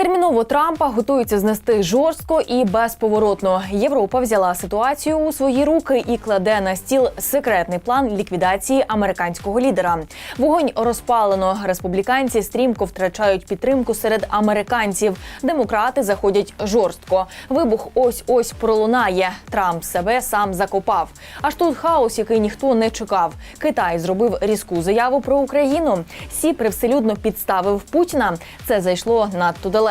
Терміново Трампа готуються знести жорстко і безповоротно. Європа взяла ситуацію у свої руки і кладе на стіл секретний план ліквідації американського лідера. Вогонь розпалено. Республіканці стрімко втрачають підтримку серед американців. Демократи заходять жорстко. Вибух ось ось пролунає. Трамп себе сам закопав. Аж тут хаос, який ніхто не чекав. Китай зробив різку заяву про Україну. Сі привселюдно підставив Путіна. Це зайшло надто далеко.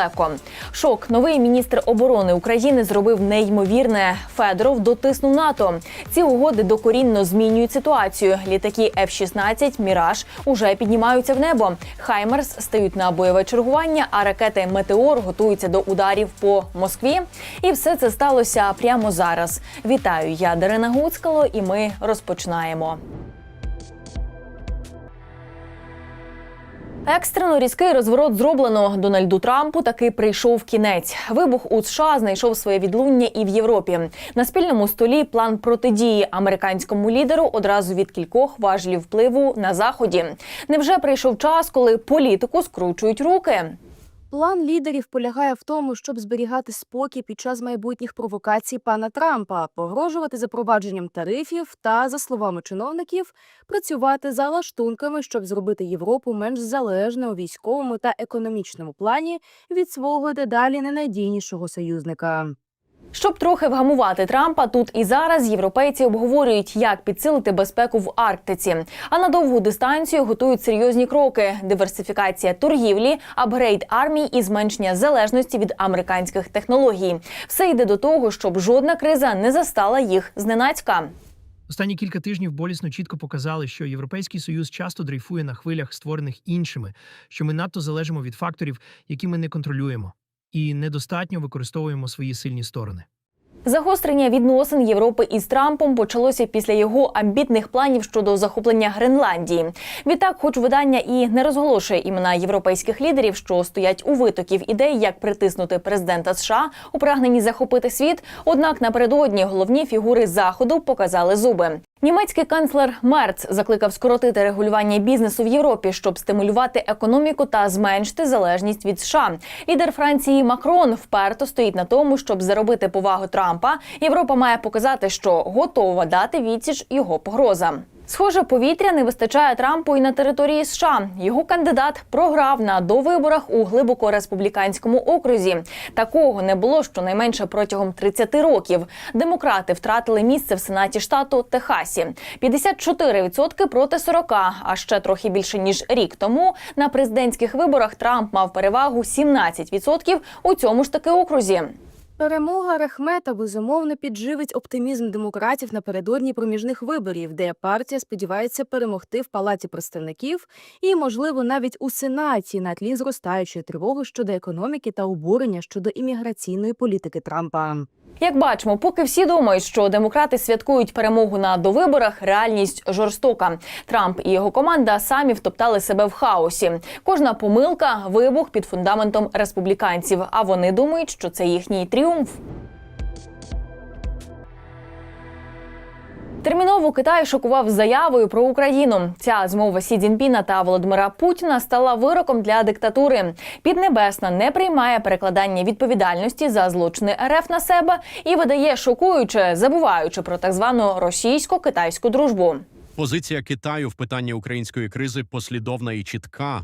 Шок. Новий міністр оборони України зробив неймовірне. Федоров дотиснув НАТО. Ці угоди докорінно змінюють ситуацію. Літаки F-16 Міраж уже піднімаються в небо. Хаймерс стають на бойове чергування, а ракети Метеор готуються до ударів по Москві. І все це сталося прямо зараз. Вітаю, я Дарина Гуцкало, і ми розпочинаємо. Екстрено різкий розворот зроблено Дональду Трампу. Таки прийшов кінець. Вибух у США знайшов своє відлуння і в Європі. На спільному столі план протидії американському лідеру одразу від кількох важлів впливу на заході. Невже прийшов час, коли політику скручують руки? План лідерів полягає в тому, щоб зберігати спокій під час майбутніх провокацій пана Трампа, погрожувати запровадженням тарифів та, за словами чиновників, працювати за лаштунками, щоб зробити Європу менш залежною у військовому та економічному плані від свого дедалі ненадійнішого союзника. Щоб трохи вгамувати Трампа, тут і зараз європейці обговорюють, як підсилити безпеку в Арктиці. А на довгу дистанцію готують серйозні кроки: диверсифікація торгівлі, апгрейд армій і зменшення залежності від американських технологій. Все йде до того, щоб жодна криза не застала їх зненацька. Останні кілька тижнів болісно чітко показали, що Європейський Союз часто дрейфує на хвилях, створених іншими, що ми надто залежимо від факторів, які ми не контролюємо, і недостатньо використовуємо свої сильні сторони. Загострення відносин Європи із Трампом почалося після його амбітних планів щодо захоплення Гренландії. Відтак, хоч видання і не розголошує імена європейських лідерів, що стоять у витоків ідей, як притиснути президента США у прагненні захопити світ. Однак напередодні головні фігури заходу показали зуби. Німецький канцлер Мерц закликав скоротити регулювання бізнесу в Європі, щоб стимулювати економіку та зменшити залежність від США. Лідер Франції Макрон вперто стоїть на тому, щоб заробити повагу Трампа. Європа має показати, що готова дати відсіч його погрозам. Схоже, повітря не вистачає Трампу і на території США. Його кандидат програв на довиборах у глибоко республіканському окрузі. Такого не було щонайменше протягом 30 років. Демократи втратили місце в сенаті штату Техасі. 54% проти 40, а ще трохи більше ніж рік тому. На президентських виборах Трамп мав перевагу 17% у цьому ж таки окрузі. Перемога Рахмета безумовно підживить оптимізм демократів напередодні проміжних виборів, де партія сподівається перемогти в палаті представників і, можливо, навіть у сенаті на тлі зростаючої тривоги щодо економіки та обурення щодо імміграційної політики Трампа. Як бачимо, поки всі думають, що демократи святкують перемогу на довиборах, реальність жорстока. Трамп і його команда самі втоптали себе в хаосі. Кожна помилка вибух під фундаментом республіканців. А вони думають, що це їхній тріумф. Терміново Китай шокував заявою про Україну. Ця змова Сі Цзіньпіна та Володимира Путіна стала вироком для диктатури. Піднебесна не приймає перекладання відповідальності за злочини РФ на себе і видає шокуюче, забуваючи про так звану російсько-китайську дружбу. Позиція Китаю в питанні української кризи послідовна і чітка.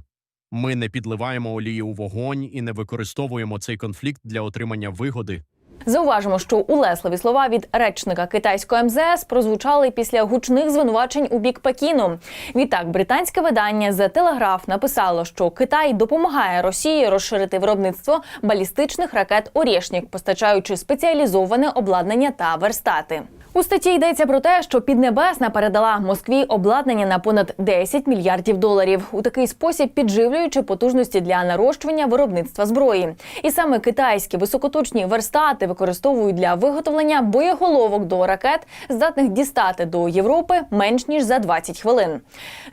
Ми не підливаємо олії у вогонь і не використовуємо цей конфлікт для отримання вигоди. Зауважимо, що улесливі слова від речника китайського МЗС прозвучали після гучних звинувачень у бік Пекіну. Відтак, британське видання The Telegraph написало, що Китай допомагає Росії розширити виробництво балістичних ракет «Орєшнік», постачаючи спеціалізоване обладнання та верстати. У статті йдеться про те, що Піднебесна передала Москві обладнання на понад 10 мільярдів доларів, у такий спосіб підживлюючи потужності для нарощування виробництва зброї. І саме китайські високоточні верстати використовують для виготовлення боєголовок до ракет, здатних дістати до Європи менш ніж за 20 хвилин.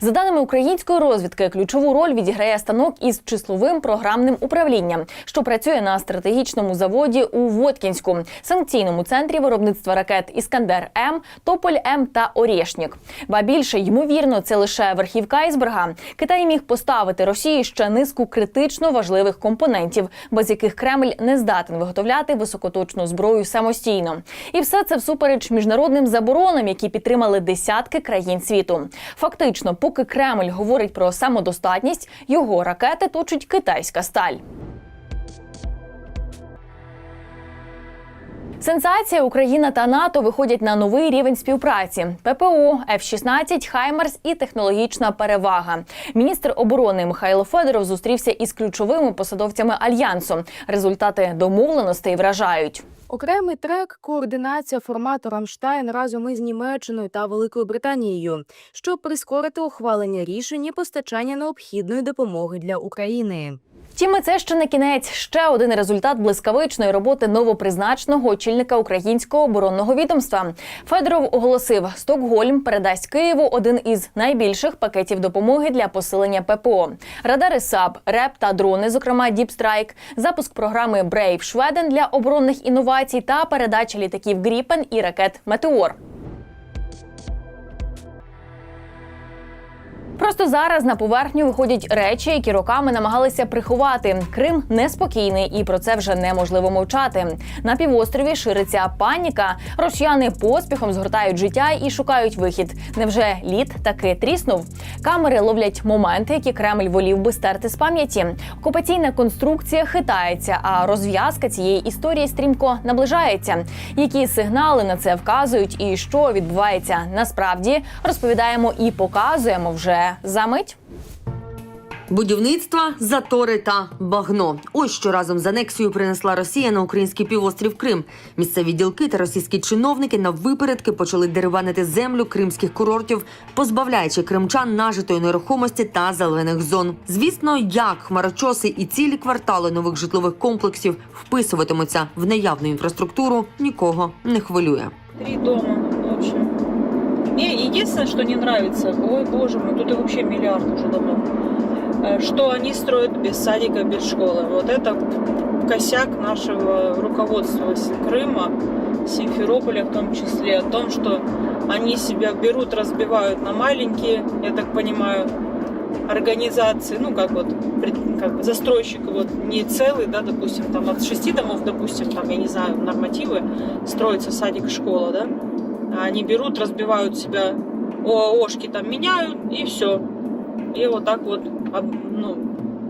За даними української розвідки, ключову роль відіграє станок із числовим програмним управлінням, що працює на стратегічному заводі у Воткінську, санкційному центрі виробництва ракет Іскандер Белведер М, Тополь М та Орєшнік. Ба більше ймовірно, це лише верхівка айсберга. Китай міг поставити Росії ще низку критично важливих компонентів, без яких Кремль не здатен виготовляти високоточну зброю самостійно. І все це всупереч міжнародним заборонам, які підтримали десятки країн світу. Фактично, поки Кремль говорить про самодостатність, його ракети точить китайська сталь. Сенсація Україна та НАТО виходять на новий рівень співпраці: ППО, F-16, Хаймерс і технологічна перевага. Міністр оборони Михайло Федоров зустрівся із ключовими посадовцями альянсу. Результати домовленостей вражають. Окремий трек координація формату Рамштайн разом із Німеччиною та Великою Британією, щоб прискорити ухвалення рішень і постачання необхідної допомоги для України. Втім, це ще не кінець. Ще один результат блискавичної роботи новопризначеного очільника українського оборонного відомства. Федоров оголосив, Стокгольм передасть Києву один із найбільших пакетів допомоги для посилення ППО. Радари САП, РЕП та дрони, зокрема Діпстрайк, запуск програми Брейв Шведен для оборонних інновацій та передача літаків Гріпен і ракет Метеор. Просто зараз на поверхню виходять речі, які роками намагалися приховати. Крим неспокійний, і про це вже неможливо мовчати. На півострові шириться паніка. Росіяни поспіхом згортають життя і шукають вихід. Невже лід таки тріснув? Камери ловлять моменти, які Кремль волів би стерти з пам'яті. Окупаційна конструкція хитається, а розв'язка цієї історії стрімко наближається. Які сигнали на це вказують, і що відбувається насправді, розповідаємо і показуємо вже за мить. Будівництва, затори та багно. Ось що разом з анексією принесла Росія на український півострів Крим. Місцеві ділки та російські чиновники на випередки почали дерибанити землю кримських курортів, позбавляючи кримчан нажитої нерухомості та зелених зон. Звісно, як хмарочоси і цілі квартали нових житлових комплексів вписуватимуться в наявну інфраструктуру, нікого не хвилює. Три дома, в общем. Мне единственное, что не нравится, ой, боже мой, тут и вообще миллиард уже домов, э, что они строят без садика, без школы. Вот это косяк нашего руководства Крыма, Симферополя в том числе, о том, что они себя берут, разбивают на маленькие, я так понимаю, организации, ну как вот как бы застройщик вот не целый, да, допустим, там от шести домов, допустим, там я не знаю нормативы строится садик, школа, да, они берут, разбивают себя, ООшки там меняют и все, и вот так вот об- ну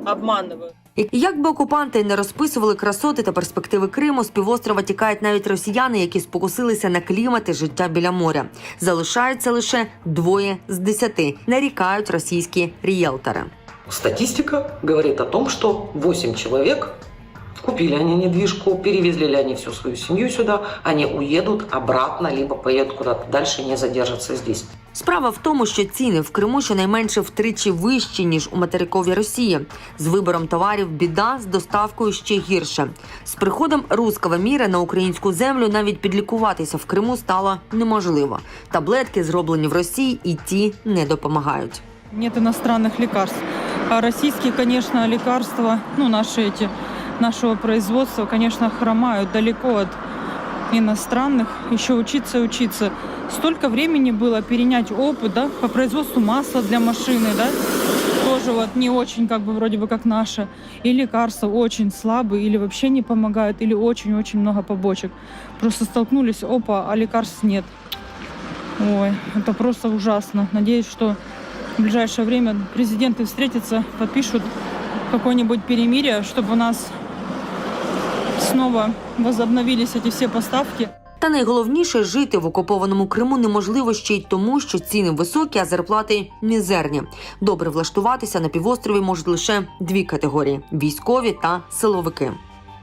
обманывают. І Як би окупанти не розписували красоти та перспективи Криму, з півострова тікають навіть росіяни, які спокусилися на клімат і життя біля моря. Залишаються лише двоє з десяти, нарікають російські ріелтори. Статистика говорит о том, что 8 человек купили они недвижку, перевезли ли они всю свою семью сюда, они уедут обратно, либо поедут куда-то дальше, не задержатся здесь. Справа в тому, що ціни в Криму щонайменше втричі вищі ніж у материковій Росії. З вибором товарів біда, з доставкою ще гірше. З приходом руского міра на українську землю навіть підлікуватися в Криму стало неможливо. Таблетки, зроблені в Росії, і ті не допомагають. Нет иностранных лекарств. А российские, конечно, лекарства, ну, наши эти, нашего производства, конечно, хромают далеко от иностранных. Еще учиться учиться. Столько времени было перенять опыт, да, по производству масла для машины, да, тоже вот не очень, как бы, вроде бы, как наше. И лекарства очень слабые, или вообще не помогают, или очень-очень много побочек. Просто столкнулись, опа, а лекарств нет. Ой, это просто ужасно. Надеюсь, что в ближайшее время президенты встретятся, подпишут какое-нибудь перемирие, чтобы у нас снова возобновились эти все поставки. Та найголовніше жити в окупованому Криму неможливо ще й тому, що ціни високі, а зарплати мізерні. Добре влаштуватися на півострові можуть лише дві категорії: військові та силовики.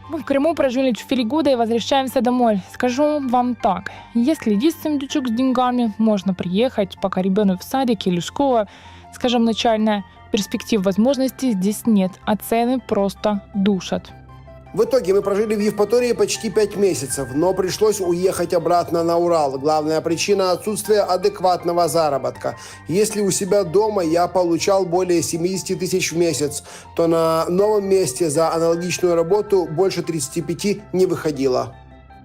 Мы в Крыму прожили 4 года и возвращаемся домой. Скажу вам так, если есть сундучок с деньгами, можно приехать, пока ребенок в садике или школа, скажем, начальная, перспектив возможностей здесь нет, а цены просто душат. В итоге мы прожили в Евпатории почти пять месяцев, но пришлось уехать обратно на Урал. Главная причина – отсутствие адекватного заработка. Если у себя дома я получал более 70 тысяч в месяц, то на новом месте за аналогичную работу больше 35 не выходило.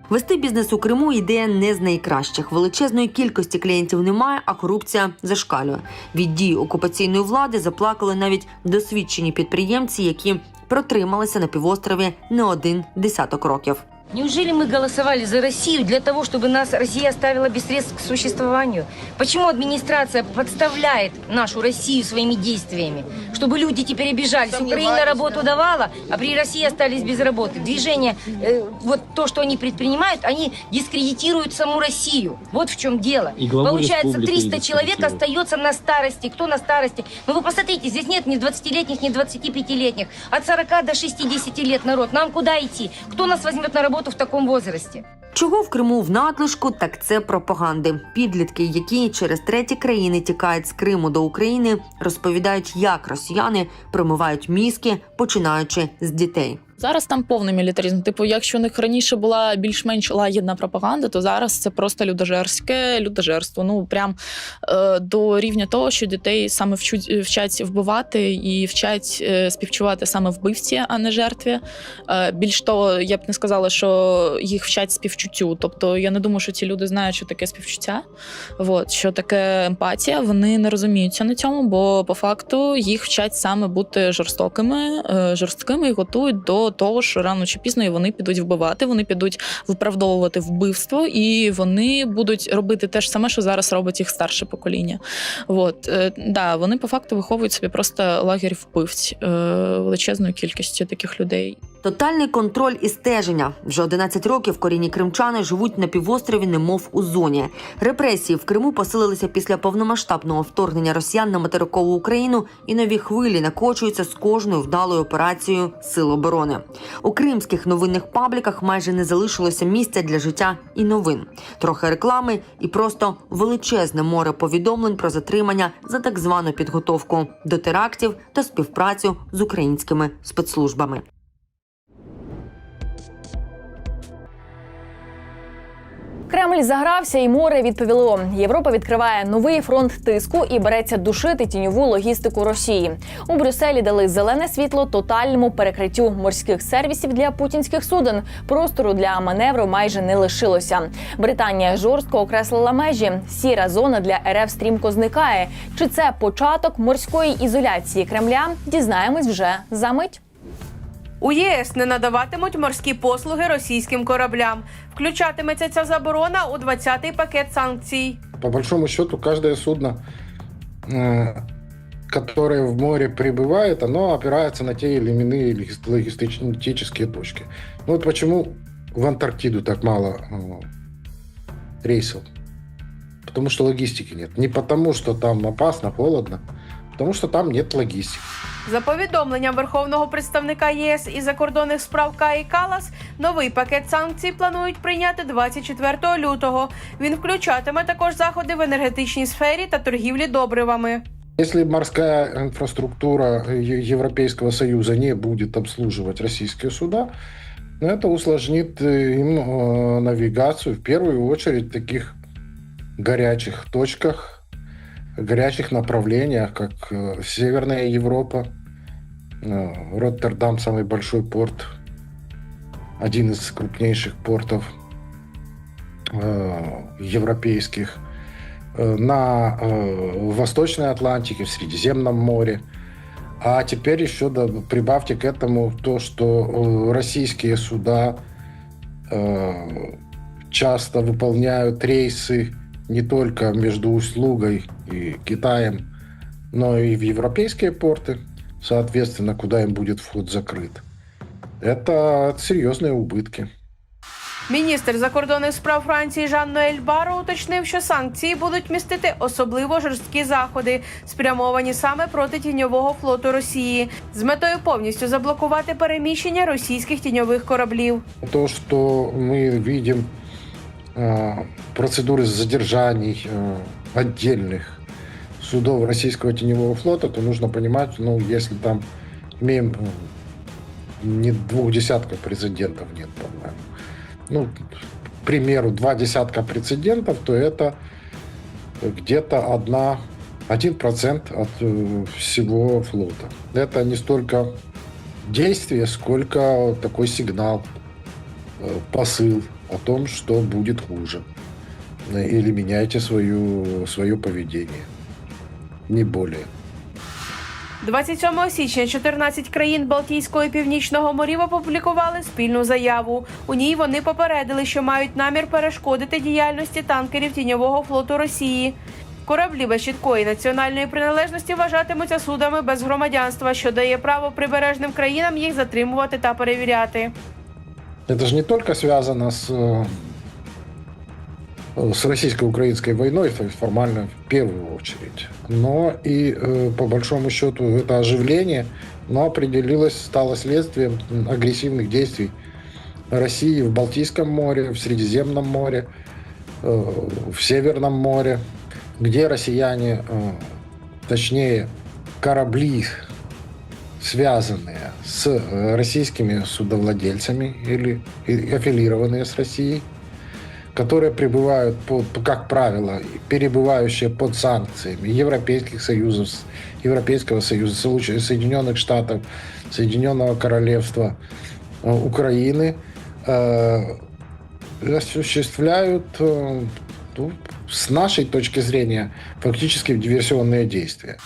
Вести бізнес у Криму ідея не з найкращих. Величезної кількості клієнтів немає, а корупція зашкалює. Від дій окупаційної влади заплакали навіть досвідчені підприємці, які протрималися на півострові не один десяток років. Неужели мы голосовали за Россию для того, чтобы нас Россия оставила без средств к существованию? Почему администрация подставляет нашу Россию своими действиями? Чтобы люди теперь обижались. Украина работу давала, а при России остались без работы. Движение, э, вот то, что они предпринимают, они дискредитируют саму Россию. Вот в чем дело. Получается, республики 300 человек остается на старости. Кто на старости? Ну вы посмотрите, здесь нет ни 20-летних, ни 25-летних. От 40 до 60 лет народ. Нам куда идти? Кто нас возьмет на работу в таком возрасте? Чого в Криму в надлишку, так це пропаганди. Підлітки, які через треті країни тікають з Криму до України, розповідають, як росіяни промивають мізки, починаючи з дітей. Зараз там повний мілітаризм. Типу, якщо у них раніше була більш-менш лагідна пропаганда, то зараз це просто людожерське людожерство. Ну прям е, до рівня того, що дітей саме вчуть вчать вбивати і вчать е, співчувати саме вбивці, а не жертві. Е, більш того, я б не сказала, що їх вчать співчуттю. Тобто я не думаю, що ці люди знають, що таке співчуття. От, що таке емпатія. Вони не розуміються на цьому, бо по факту їх вчать саме бути жорстокими, е, жорсткими і готують до того, що рано чи пізно вони підуть вбивати, вони підуть виправдовувати вбивство, і вони будуть робити те ж саме, що зараз робить їх старше покоління. От е, да, вони по факту виховують собі просто лагерь вбивць е, величезною кількістю таких людей. Тотальний контроль і стеження. Вже 11 років корінні кримчани живуть на півострові, немов у зоні. Репресії в Криму посилилися після повномасштабного вторгнення росіян на материкову Україну, і нові хвилі накочуються з кожною вдалою операцією Сил оборони. У кримських новинних пабліках майже не залишилося місця для життя і новин. Трохи реклами і просто величезне море повідомлень про затримання за так звану підготовку до терактів та співпрацю з українськими спецслужбами. Кремль загрався, і море відповіло. Європа відкриває новий фронт тиску і береться душити тіньову логістику Росії. У Брюсселі дали зелене світло тотальному перекриттю морських сервісів для путінських суден. Простору для маневру майже не лишилося. Британія жорстко окреслила межі. Сіра зона для РФ стрімко зникає. Чи це початок морської ізоляції Кремля? Дізнаємось вже за мить. У ЄС не надаватимуть морські послуги російським кораблям. Включатиметься ця заборона у 20-й пакет санкцій. По большому счету, каждое судно, э, которое в море прибывает, оно опирается на те или иные логис- логистические точки. Ну вот почему в Антарктиду так мало э, рейсов? Потому что логистики нет. Не потому, что там опасно, холодно, потому что там нет логистики. За повідомленням верховного представника ЄС із закордонних справ Каї Калас, новий пакет санкцій планують прийняти 24 лютого. Він включатиме також заходи в енергетичній сфері та торгівлі добривами. Если морская инфраструктура Е- Европейского Союза не будет обслуживать российские суда, ну, это усложнит э, им э, навигацию в первую очередь в таких горячих точках, горячих направлениях, как э, Северная Европа, э, Роттердам самый большой порт, один из крупнейших портов э, европейских, на Восточной Атлантике, в Средиземном море. А теперь еще да, прибавьте к этому то, что российские суда часто выполняют рейсы не только между услугой и Китаем, но и в европейские порты, соответственно, куда им будет вход закрыт. Это серьезные убытки. Міністр закордонних справ Франції Жан Ноель Баро уточнив, що санкції будуть містити особливо жорсткі заходи, спрямовані саме проти тіньового флоту Росії, з метою повністю заблокувати переміщення російських тіньових кораблів. То, что мы видим э, процедуры задержаний э, отдельных судов российского теневого флота, то нужно понимать, ну, если там имеем э, не двух десятков прецедентов нет, по-моему. Ну, к примеру, два десятка прецедентов, то это где-то одна, один процент от э, всего флота. Это не столько действие, сколько такой сигнал э, посыл о том, что будет хуже. Э, Или меняйте свою, свое поведение. Не более. 27 січня 14 країн Балтійського і Північного морів опублікували спільну заяву. У ній вони попередили, що мають намір перешкодити діяльності танкерів тіньового флоту Росії. Кораблі без чіткої національної приналежності вважатимуться судами без громадянства, що дає право прибережним країнам їх затримувати та перевіряти. Это же не только связано с, э, с российско-украинской войной, формально в первую очередь, но и э, по большому счету это оживление, но определилось, стало следствием агрессивных действий России в Балтийском море, в Средиземном море, э, в Северном море, где россияне, точнее корабли связанные с э, российскими судовладельцами или аффилированные с Россией, которые пребывают, по- по- как правило, перебывающие под санкциями Европейских союзов, Европейского союза, Соединенных- Штатов, Соединенного Королевства, э, Украины, э, осуществляют, ну, с нашей точки зрения, фактически диверсионные действия.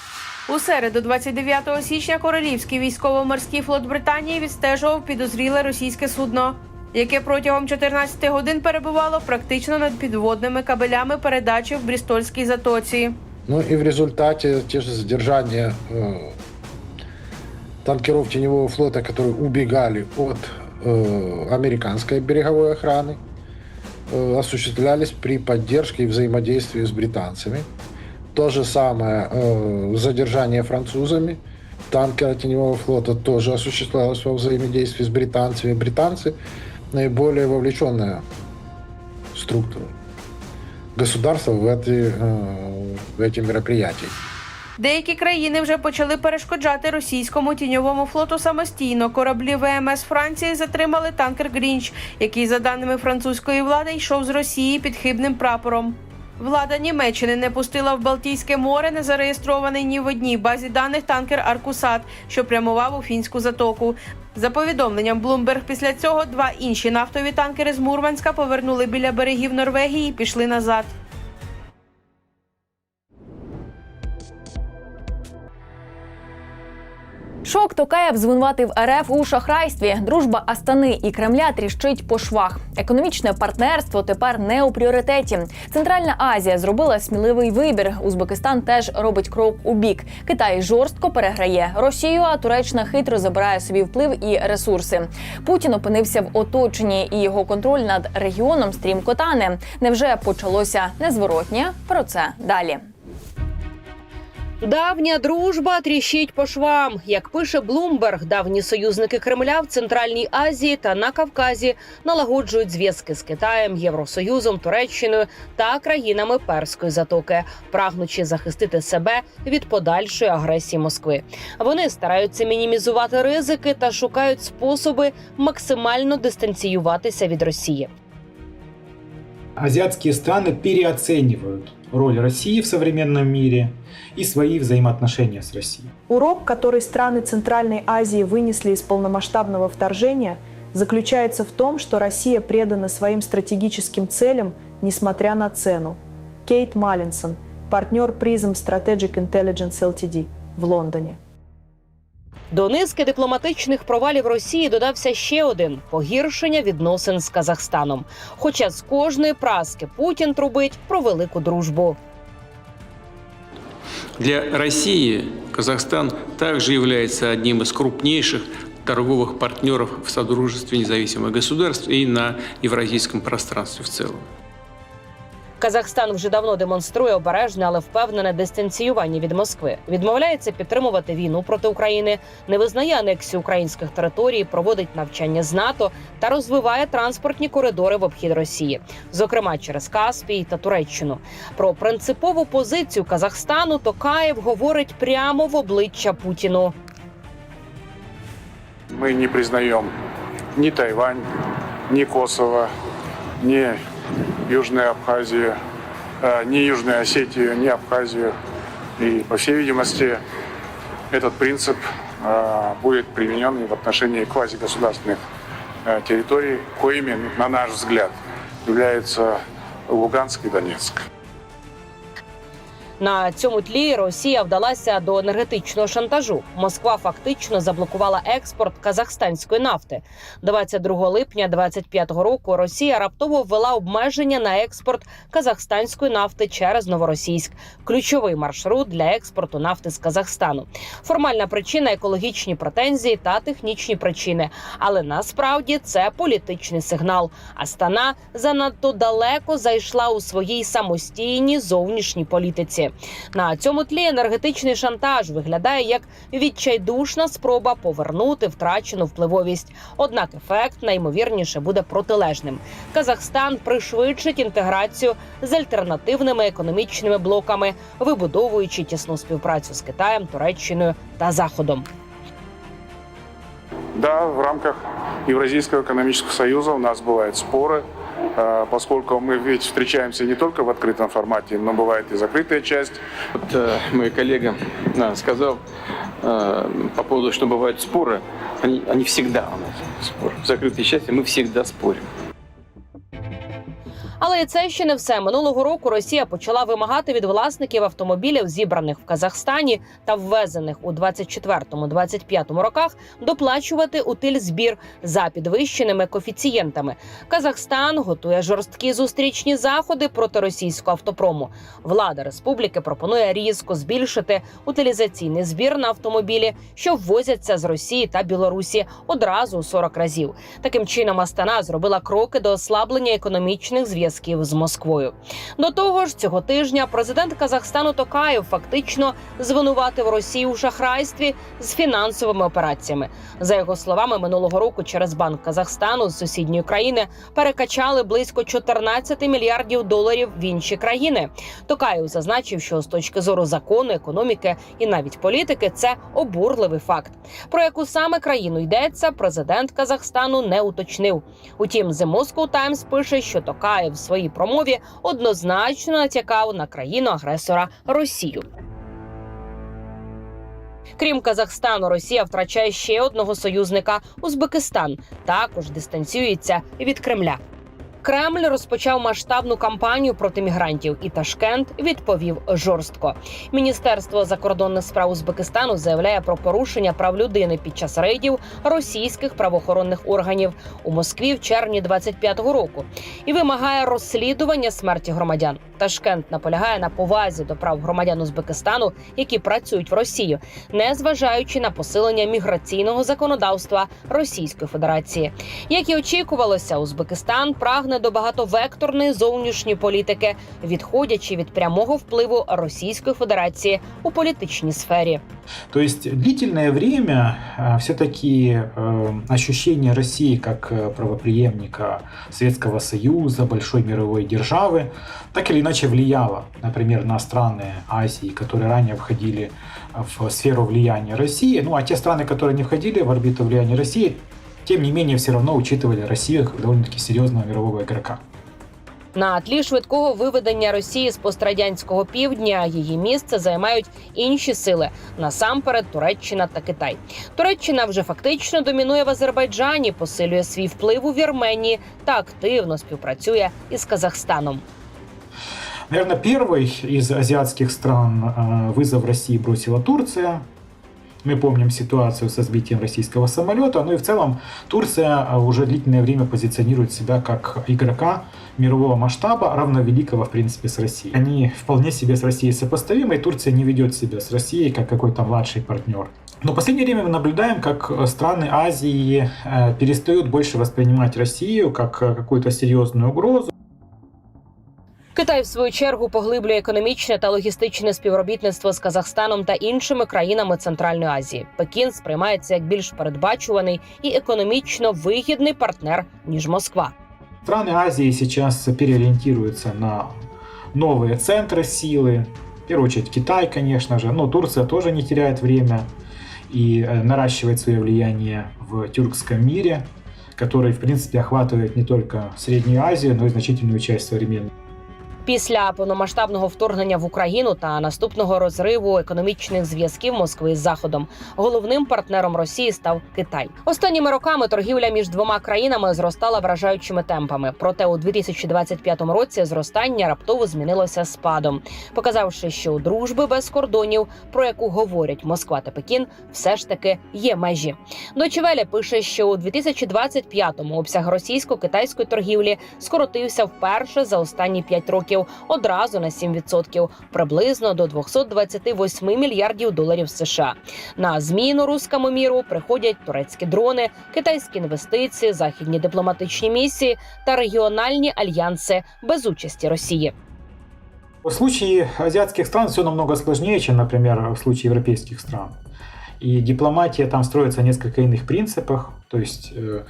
У середу, 29 січня, Королівський військово-морський флот Британії відстежував підозріле російське судно, яке протягом 14 годин перебувало практично над підводними кабелями передачі в Брістольській затоці. Ну и в результате те же задержания э, танкеров теневого флота, которые убегали от э, американской береговой охраны, э, осуществлялись при поддержке и взаимодействии с британцами. То же самое э, задержание французами танкера теневого флота тоже осуществлялось во взаимодействии с британцами. Британцы наиболее вовлеченная структура государства в эти, э, в эти мероприятия. Деякі країни вже почали перешкоджати російському тіньовому флоту самостійно. Кораблі ВМС Франції затримали танкер Грінч, який, за даними французької влади, йшов з Росії під хибним прапором. Влада Німеччини не пустила в Балтійське море незареєстрований ні в одній базі даних танкер Аркусат, що прямував у фінську затоку. За повідомленням Bloomberg, після цього два інші нафтові танкери з Мурманська повернули біля берегів Норвегії і пішли назад. Шок Токаєв звинуватив РФ у шахрайстві. Дружба Астани і Кремля тріщить по швах. Економічне партнерство тепер не у пріоритеті. Центральна Азія зробила сміливий вибір. Узбекистан теж робить крок у бік. Китай жорстко переграє Росію, а Туреччина хитро забирає собі вплив і ресурси. Путін опинився в оточенні, і його контроль над регіоном стрімко тане. Невже почалося незворотнє? Про це далі. Давня дружба тріщить по швам. Як пише Блумберг, давні союзники Кремля в Центральній Азії та на Кавказі налагоджують зв'язки з Китаєм, Євросоюзом, Туреччиною та країнами Перської затоки, прагнучи захистити себе від подальшої агресії Москви. Вони стараються мінімізувати ризики та шукають способи максимально дистанціюватися від Росії. Азиатские страны переоценивают роль России в современном мире и свои взаимоотношения с Россией. Урок, который страны Центральной Азии вынесли из полномасштабного вторжения, заключается в том, что Россия предана своим стратегическим целям, несмотря на цену. Кейт Маллинсон, партнер Prism Strategic Intelligence Ltd. в Лондоне. До низки дипломатичних провалів Росії додався ще один погіршення відносин з Казахстаном. Хоча з кожної праски Путін трубить про велику дружбу. Для России Казахстан также является одним из крупнейших торговых партнеров в Содружестве независимых государств и на евразийском пространстве в целом. Казахстан вже давно демонструє обережне, але впевнене дистанціювання від Москви. Відмовляється підтримувати війну проти України, не визнає анексію українських територій, проводить навчання з НАТО та розвиває транспортні коридори в обхід Росії, зокрема через Каспій та Туреччину. Про принципову позицію Казахстану Токаєв говорить прямо в обличчя Путіну. Мы не признаем ни Тайвань, ни Косово, ни Южную Абхазию, э, ни Южную Осетию, ни Абхазию. И, по всей видимости, этот принцип э, будет применен и в отношении квазигосударственных э, территорий, коими, на наш взгляд, являются Луганск и Донецк. На цьому тлі Росія вдалася до енергетичного шантажу. Москва фактично заблокувала експорт казахстанської нафти. 22 липня 2025 року Росія раптово ввела обмеження на експорт казахстанської нафти через Новоросійськ, ключовий маршрут для експорту нафти з Казахстану. Формальна причина екологічні претензії та технічні причини. Але насправді це політичний сигнал. Астана занадто далеко зайшла у своїй самостійній зовнішній політиці. На цьому тлі енергетичний шантаж виглядає як відчайдушна спроба повернути втрачену впливовість. Однак ефект найімовірніше буде протилежним. Казахстан пришвидшить інтеграцію з альтернативними економічними блоками, вибудовуючи тісну співпрацю з Китаєм, Туреччиною та Заходом. Да, в рамках Евразийского экономического союза у нас бывают споры, э, поскольку мы ведь встречаемся не только в открытом формате, но бывает и закрытая часть. Вот э, мой коллега э, сказал э, по поводу, что бывают споры. Они, они всегда у нас споры. В закрытой части мы всегда спорим. Але і це ще не все. Минулого року Росія почала вимагати від власників автомобілів, зібраних в Казахстані та ввезених у 24-25 роках, доплачувати утиль збір за підвищеними коефіцієнтами. Казахстан готує жорсткі зустрічні заходи проти російського автопрому. Влада республіки пропонує різко збільшити утилізаційний збір на автомобілі, що ввозяться з Росії та Білорусі одразу у 40 разів. Таким чином Астана зробила кроки до ослаблення економічних зв'язків з Москвою. До того ж, цього тижня президент Казахстану Токаєв фактично звинуватив Росію у шахрайстві з фінансовими операціями. За його словами, минулого року через банк Казахстану з сусідньої країни перекачали близько 14 мільярдів доларів в інші країни. Токаєв зазначив, що з точки зору закону, економіки і навіть політики це обурливий факт. Про яку саме країну йдеться, президент Казахстану не уточнив. Утім, The Moscow Times пише, що Токаєв своїй промові однозначно натякав на країну агресора Росію. Крім Казахстану, Росія втрачає ще одного союзника Узбекистан. Також дистанціюється від Кремля. Кремль розпочав масштабну кампанію проти мігрантів, і Ташкент відповів жорстко. Міністерство закордонних справ Узбекистану заявляє про порушення прав людини під час рейдів російських правоохоронних органів у Москві в червні 25-го року і вимагає розслідування смерті громадян. Ташкент наполягає на повазі до прав громадян Узбекистану, які працюють в Росію, не зважаючи на посилення міграційного законодавства Російської Федерації. Як і очікувалося, Узбекистан прагне до багатовекторної зовнішньої політики, відходячи від прямого впливу Російської Федерації у політичній сфері. То есть длительное время все-таки ощущение России как э, правоприемника Советского Союза, большой мировой державы, так или иначе влияло, например, на страны Азии, которые ранее входили в сферу влияния России. Ну а те страны, которые не входили в орбиту влияния России, тем не менее все равно учитывали Россию как довольно-таки серьезного мирового игрока. На тлі швидкого виведення Росії з пострадянського півдня її місце займають інші сили насамперед Туреччина та Китай. Туреччина вже фактично домінує в Азербайджані, посилює свій вплив у Вірменії та активно співпрацює із Казахстаном. Наверное, первый из азиатских стран э, вызов России бросила Турция. Мы помним ситуацию со сбитием российского самолета. Ну и в целом Турция э, уже длительное время позиционирует себя как игрока мирового масштаба, равновеликого, в принципе, с Россией. Они вполне себе с Россией сопоставимы, и Турция не ведет себя с Россией как какой-то младший партнер. Но в последнее время мы наблюдаем, как страны Азии э, перестают больше воспринимать Россию как э, какую-то серьезную угрозу. Китай, в свою чергу, поглиблює економічне та логістичне співробітництво з Казахстаном та іншими країнами Центральної Азії. Пекін сприймається як більш передбачуваний і економічно вигідний партнер ніж Москва. Страны Азии сейчас переориентируются на новые центры силы. В первую очередь Китай, конечно же, но Турция тоже не теряет время и э, наращивает свое влияние в тюркском мире, который, в принципе, охватывает не только Среднюю Азию, но и значительную часть современной Після повномасштабного вторгнення в Україну та наступного розриву економічних зв'язків Москви з Заходом головним партнером Росії став Китай. Останніми роками торгівля між двома країнами зростала вражаючими темпами. Проте у 2025 році зростання раптово змінилося спадом, показавши, що у дружби без кордонів, про яку говорять Москва та Пекін, все ж таки є межі. Дочевелі пише, що у 2025-му обсяг російсько-китайської торгівлі скоротився вперше за останні 5 років одразу на 7%, приблизно до 228 мільярдів доларів США. На зміну руському міру приходять турецькі дрони, китайські інвестиції, західні дипломатичні місії та регіональні альянси без участі Росії. В случае азиатских стран все намного сложнее, чем, например, в случае европейских стран. И дипломатия там строится на несколько иных принципах. То есть э, э,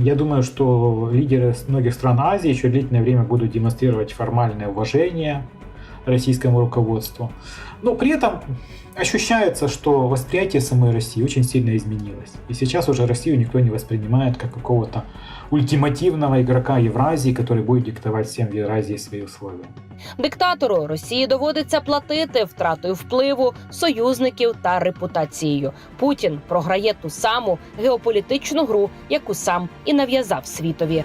я думаю, что лидеры многих стран Азии еще длительное время будут демонстрировать формальное уважение российскому руководству. Но при этом ощущается, что восприятие самой России очень сильно изменилось. И сейчас уже Россию никто не воспринимает как какого-то ультимативного игрока Евразии, который будет диктовать всем в Евразии свои условия. Диктатору Росії доводиться платити втратою впливу, союзників та репутацією. Путін програє ту саму геополітичну гру, яку сам і нав'язав світові.